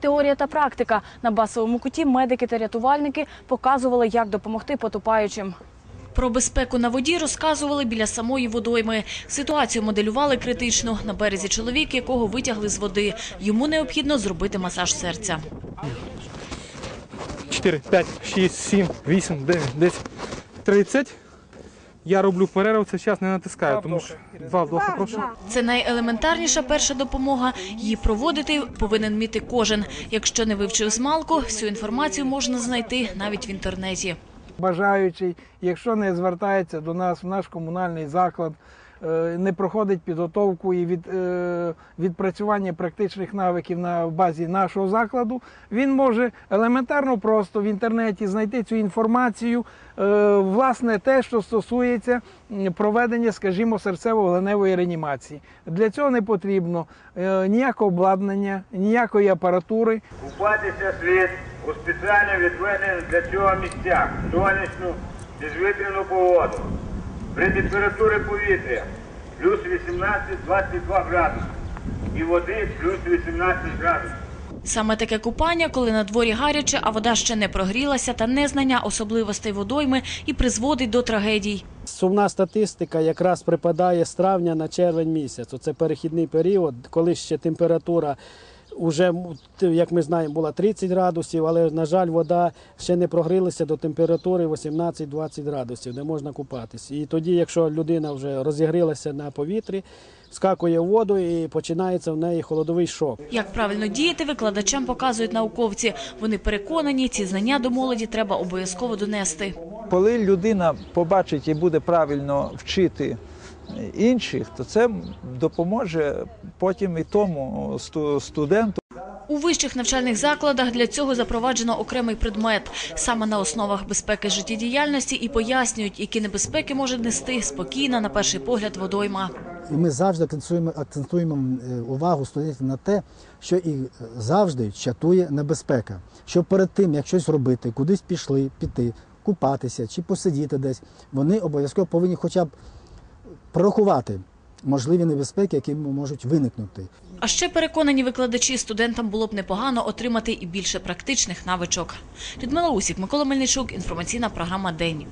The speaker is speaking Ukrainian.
Теорія та практика на басовому куті медики та рятувальники показували, як допомогти потопаючим. Про безпеку на воді розказували біля самої водойми. Ситуацію моделювали критично. На березі чоловік, якого витягли з води. Йому необхідно зробити масаж серця. 4, 5, 6, 7, 8, 9, 10, 30. Я роблю перерив, це час не натискаю, тому що два вдоха прошу. Це найелементарніша перша допомога. Її проводити повинен вміти кожен. Якщо не вивчив змалку, всю інформацію можна знайти навіть в інтернеті. бажаючий, якщо не звертається до нас в наш комунальний заклад, не проходить підготовку і від, е, відпрацювання практичних навиків на базі нашого закладу, він може елементарно просто в інтернеті знайти цю інформацію, е, власне, те, що стосується проведення, скажімо, серцево-гленевої реанімації. Для цього не потрібно е, ніякого обладнання, ніякої апаратури. Купатися слід у спеціально відведених для цього місцях, сонячну, безвітряну погоду. При температурі повітря плюс 18-22 градуси і води плюс 18 градусів. Саме таке купання, коли на дворі гаряче, а вода ще не прогрілася, та незнання особливостей водойми і призводить до трагедій. Сумна статистика якраз припадає з травня на червень місяць. Це перехідний період, коли ще температура вже, як ми знаємо, була 30 градусів, але, на жаль, вода ще не прогрілася до температури 18-20 градусів, де можна купатися. І тоді, якщо людина вже розігрілася на повітрі, скакує в воду і починається в неї холодовий шок. Як правильно діяти, викладачам показують науковці. Вони переконані, ці знання до молоді треба обов'язково донести. Коли людина побачить і буде правильно вчити інших, то це допоможе потім і тому сту- студенту. У вищих навчальних закладах для цього запроваджено окремий предмет. Саме на основах безпеки життєдіяльності і пояснюють, які небезпеки може нести спокійна, на перший погляд, водойма. І ми завжди акцентуємо, акцентуємо е, увагу студентів на те, що їх завжди чатує небезпека. Що перед тим, як щось робити, кудись пішли, піти, купатися чи посидіти десь, вони обов'язково повинні хоча б прорахувати можливі небезпеки, які можуть виникнути. А ще переконані викладачі, студентам було б непогано отримати і більше практичних навичок. Людмила Усік, Микола Мельничук, інформаційна програма День.